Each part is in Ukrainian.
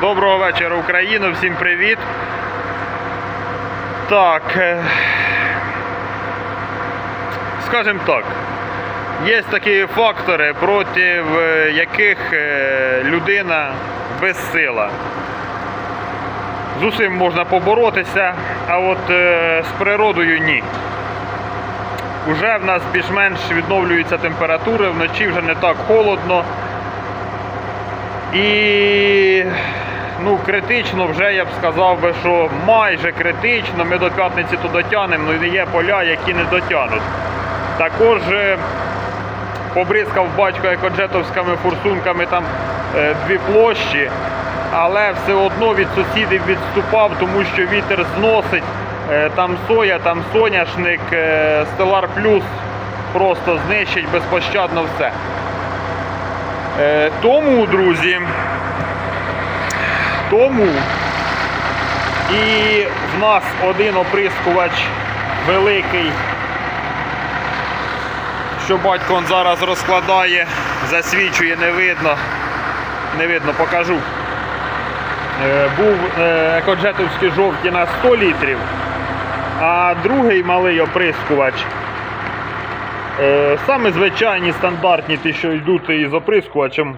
Доброго вечора, Україно, всім привіт. Так. е, Скажімо так, є такі фактори, проти яких е, людина безсила. З усім можна поборотися, а от е, з природою ні. Уже в нас більш-менш відновлюються температури, вночі вже не так холодно. І ну, критично вже я б сказав би, що майже критично. Ми до п'ятниці то дотягнемо, але є поля, які не дотягнуть. Також е, побризкав батько екоджетовськими форсунками там е, дві площі, але все одно від сусідів відступав, тому що вітер зносить. Е, Там соя, там соняшник, Stellar Plus просто знищить безпощадно все. Тому, друзі, тому і в нас один оприскувач великий, що батько он зараз розкладає, засвічує, не видно. Не видно, покажу. Е, Був е, екоджетовські жовті на 100 літрів, а другий малий оприскувач Е, Саме звичайні стандартні, ті, що йдуть із оприскувачем.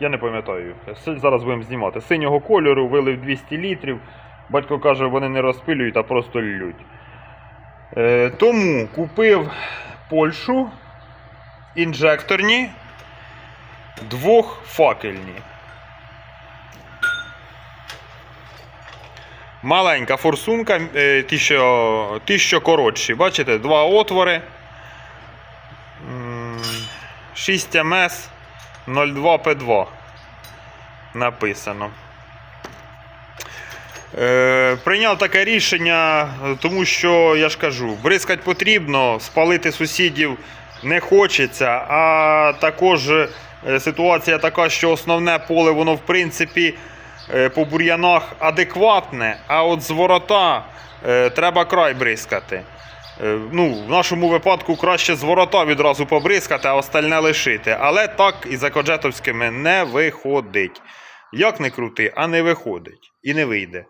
Я не пам'ятаю. Зараз будемо знімати. Синього кольору вилив 200 літрів. Батько каже, вони не розпилюють, а просто ллють. Е, Тому купив Польщу інжекторні двохфакельні. Маленька форсунка, е, ті, що, ті, що коротші. Бачите, два отвори. 6 МС 02 П2 написано. Е, прийняв таке рішення, тому що я ж кажу, бризкати потрібно, спалити сусідів не хочеться, а також е, ситуація така, що основне поле, воно в принципі е, по бур'янах адекватне, а от з ворота е, треба край бризкати. Е, Ну, в нашому випадку краще з ворота відразу побризкати, а остальне лишити. Але так і за коджетовськими не виходить. Як не крути, а не виходить. І не вийде.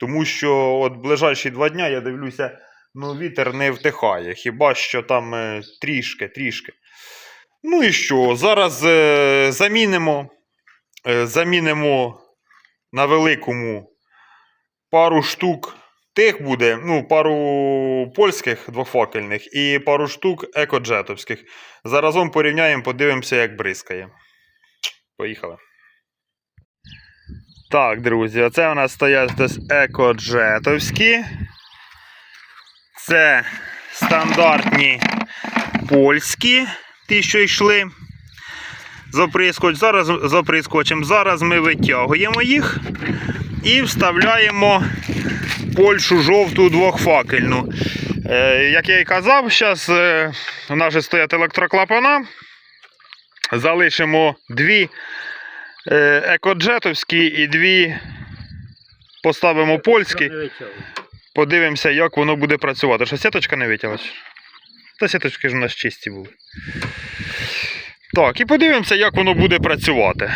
Тому що от ближайші два дня я дивлюся, ну вітер не втихає. Хіба що там е, трішки, трішки. Ну і що? Зараз е, замінимо. Е, замінимо на великому пару штук тих буде, ну, пару польських двофакельних і пару штук екоджетовських. Заразом порівняємо, подивимося, як бризкає. Поїхали. Так, друзі, оце у нас стоять десь екоджетовські. Це стандартні польські, ті, що йшли з. Зараз. Зараз ми витягуємо їх і вставляємо Польщу жовту двохфакельну. Е, як я і казав, зараз е, у нас же стоять електроклапана. Залишимо дві е, екоджетовські і дві поставимо польські. Подивимося, як воно буде працювати. Що сіточка не витягла? Та сіточки ж у нас чисті були. Так, і подивимося, як воно буде працювати.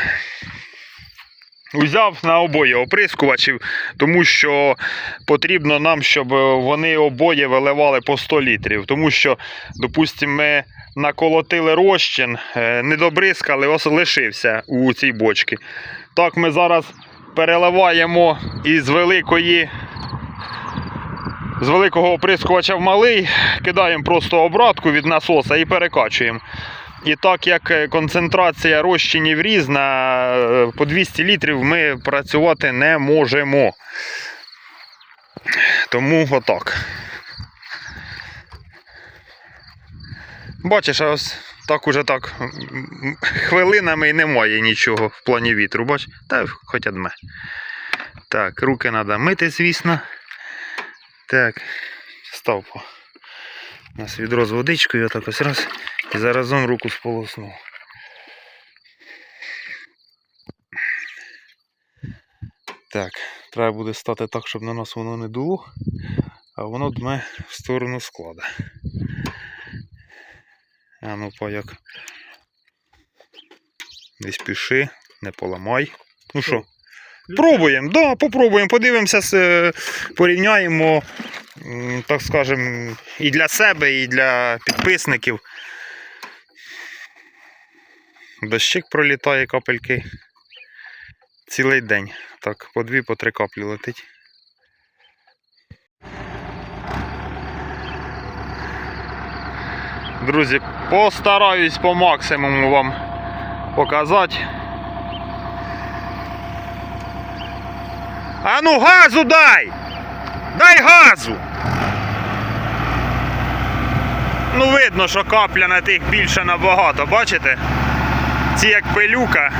Узяв на обоє оприскувачів, тому що потрібно нам, щоб вони обоє виливали по 100 літрів. Тому що, допустимо, ми наколотили розчин, е, не добризкали, ось лишився у цій бочці. Так, ми зараз переливаємо із великої. З великого оприскувача в малий, кидаємо просто обратку від насоса і перекачуємо. І так як е, концентрація розчинів різна, е, по 200 літрів ми працювати не можемо. Тому отак. Бачиш, а ось так уже так хвилинами і немає нічого в плані вітру. Бач? Та хоч одме. Так, руки треба мити, звісно. Так, став. У нас відро з водичкою, я так ось раз. І заразом руку сполоснув. Так, треба буде стати так, щоб на нас воно не дуло, а воно дме в сторону склада. А ну по як. Не спіши. не поламай. Ну що, пробуємо, да, попробуємо, подивимося, е, порівняємо, так скажемо, і для себе, і для підписників. Дощик пролітає капельки. Цілий день. Так, по дві, по три каплі летить. Друзі, постараюсь по максимуму вам показати. А ну газу дай! Дай газу! Ну видно, що капля на тих більше набагато, бачите? Ці як пилюка.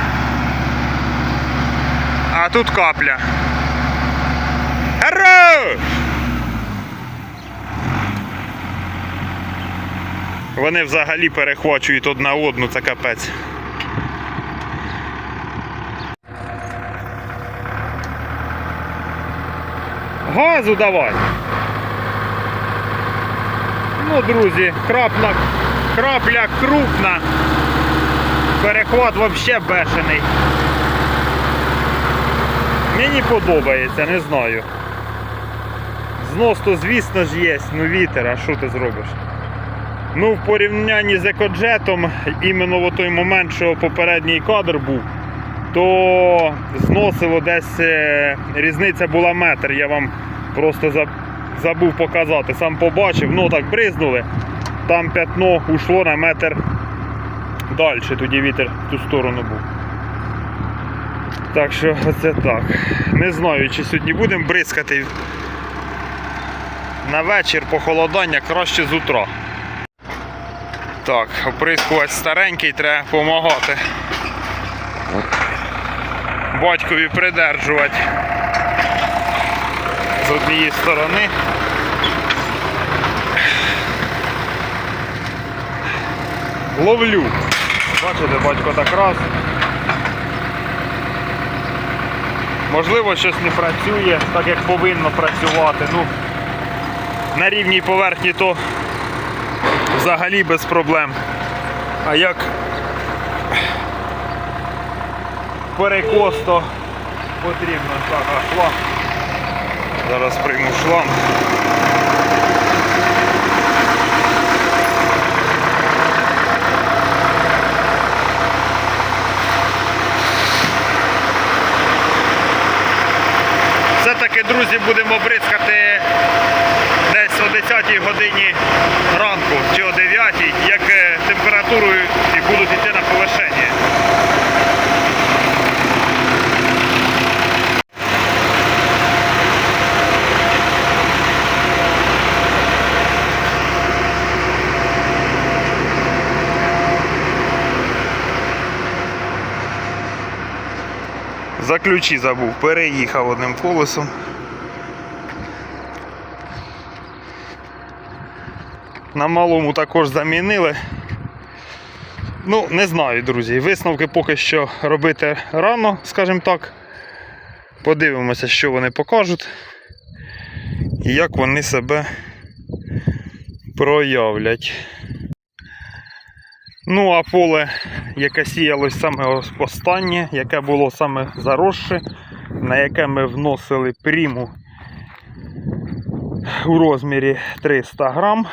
А тут капля. Хорош! Вони взагалі перехвачують одна одну, це капець. Газу давай. Ну, друзі, крапля, крапля крупна. Перехват взагалі бешений. Мені подобається, не знаю. Знос то, звісно ж, є, ну вітер, а що ти зробиш? Ну, в порівнянні з екоджетом, іменно в той момент, що попередній кадр був, то зносило десь е, різниця була метр. Я вам просто забув показати. Сам побачив, ну так бризнули. Там п'ятно ушло на метр далі, тоді вітер в ту сторону був. Так що оце так. Не знаю, чи сьогодні будемо бризкати. На вечір похолодання краще з утра. Так, оприскувач старенький, треба допомагати. Батькові придержувати з однієї сторони. Ловлю. Бачите, батько так раз. Можливо, щось не працює, так як повинно працювати. Ну, на рівній поверхні то взагалі без проблем. А як перекос, то потрібно. Так, а шланг. Зараз прийму шланг. Все-таки, друзі, будемо бризкати десь о 10 годині ранку чи о 9, як е, температурою і будуть йти на повишення. Ключі забув, переїхав одним колесом. На малому також замінили. Ну, не знаю, друзі. Висновки поки що робити рано, скажімо так. Подивимося, що вони покажуть і як вони себе проявлять. Ну, а поле, яке сіялось саме останнє, яке було саме заросше, на яке ми вносили пріму у розмірі 300 грам.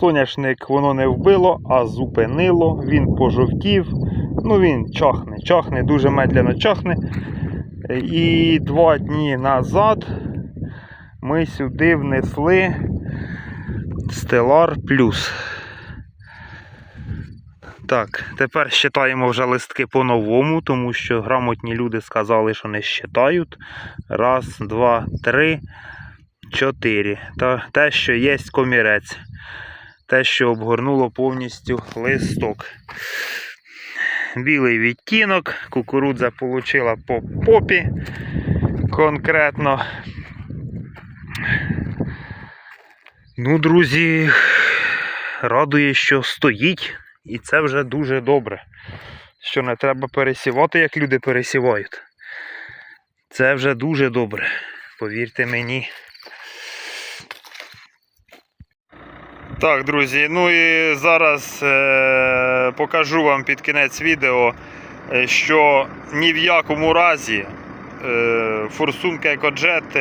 Соняшник воно не вбило, а зупинило. Він пожовтів. Ну він чахне, чахне, дуже медляно чахне. І два дні назад ми сюди внесли Stellar Plus. Так, тепер считаємо вже листки по-новому, тому що грамотні люди сказали, що не считають. Раз, два, три, чотири. Та те, що є комірець. Те, що обгорнуло повністю листок. Білий відтінок, кукурудза отримала по попі конкретно. Ну, друзі, радує, що стоїть, і це вже дуже добре. Що не треба пересівати, як люди пересівають. Це вже дуже добре. Повірте мені. Так, друзі, ну і зараз е, покажу вам під кінець відео, е, що ні в якому разі е, форсунки екоджет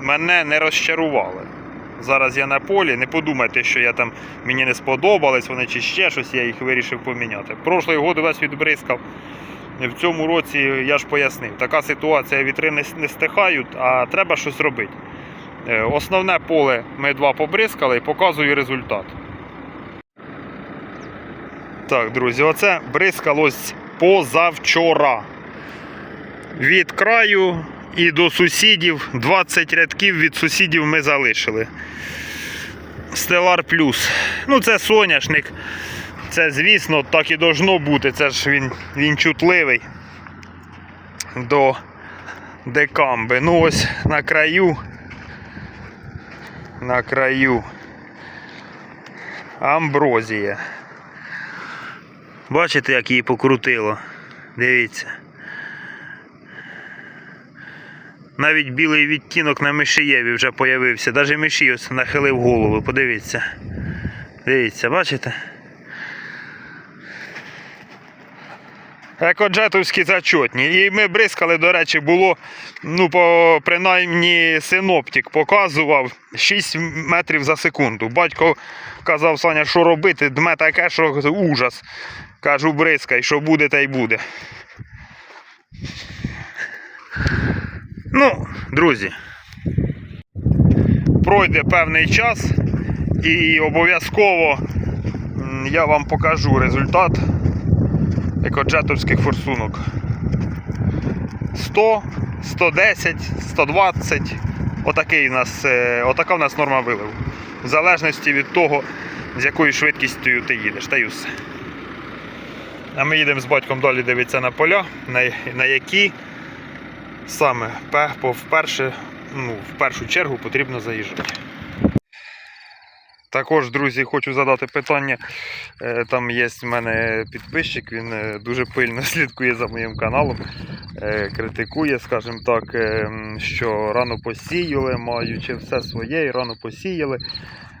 мене не розчарували. Зараз я на полі, не подумайте, що я там мені не сподобались вони чи ще щось, я їх вирішив поміняти. Прошлої годи весь відбризкав. В цьому році я ж пояснив, така ситуація, вітри не, не стихають, а треба щось робити. Е, Основне поле ми два побризкали і показую результат. Так, друзі, оце бризкалось позавчора. Від краю і до сусідів 20 рядків від сусідів ми залишили. Stellar Plus. Ну, це соняшник. Це, звісно, так і должно бути. Це ж він, він чутливий до декамби. Ну ось на краю. На краю. Амброзія. Бачите, як її покрутило? Дивіться. Навіть білий відтінок на мишієві вже появився. Навіть мишій ось нахилив голову, подивіться. Дивіться, бачите? Екоджетовські зачотні. І ми бризкали, до речі, було, ну, по, принаймні, синоптик показував 6 метрів за секунду. Батько казав, Саня, що робити, дме таке, що ужас. Кажу, бризкай, що буде, та й буде. Ну, друзі, пройде певний час і обов'язково я вам покажу результат екоджетовських форсунок. 100, 110, 120. Отакий у нас, е, отака у нас норма виливу. В залежності від того, з якою швидкістю ти їдеш. Та й. А ми їдемо з батьком далі дивитися на поля, на, на які саме вперше, ну, в першу чергу потрібно заїжджати. Також, друзі, хочу задати питання. Е, Там є в мене підписчик, він е, дуже пильно слідкує за моїм каналом, е, критикує, скажімо так, що рано посіяли, маючи все своє, і рано посіяли.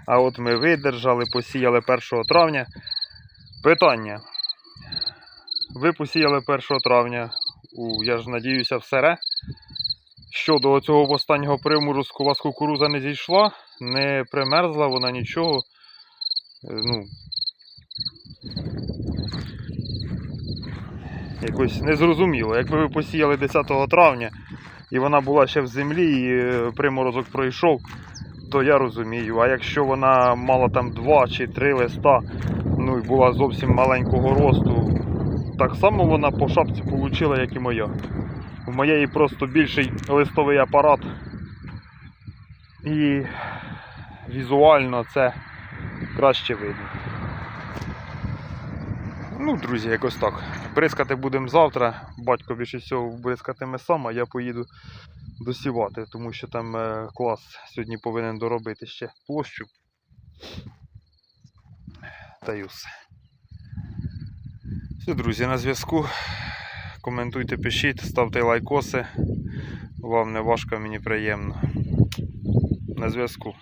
А от ми видержали, посіяли 1 травня. Питання. Ви посіяли 1 травня, я ж надіюся, в сере. Що до цього останнього приморозку у вас кукуруза не зійшла, не примерзла вона нічого. Е, Ну, якось незрозуміло. Якби ви посіяли 10 травня і вона була ще в землі, і е, приморозок пройшов, то я розумію. А якщо вона мала там 2 чи 3 листа, ну і була зовсім маленького росту, так само вона по шапці отримала, як і моя. У моєї просто більший листовий апарат. І візуально це краще видно. Ну, друзі, якось так. Бризкати будемо завтра. Батько більше всього бризкатиме сам, а я поїду досівати, тому що там е, клас сьогодні повинен доробити ще площу. Та й усе. Все, друзі, на зв'язку. Коментуйте, пишіть, ставте лайкоси. Вам не важко, мені приємно. На зв'язку.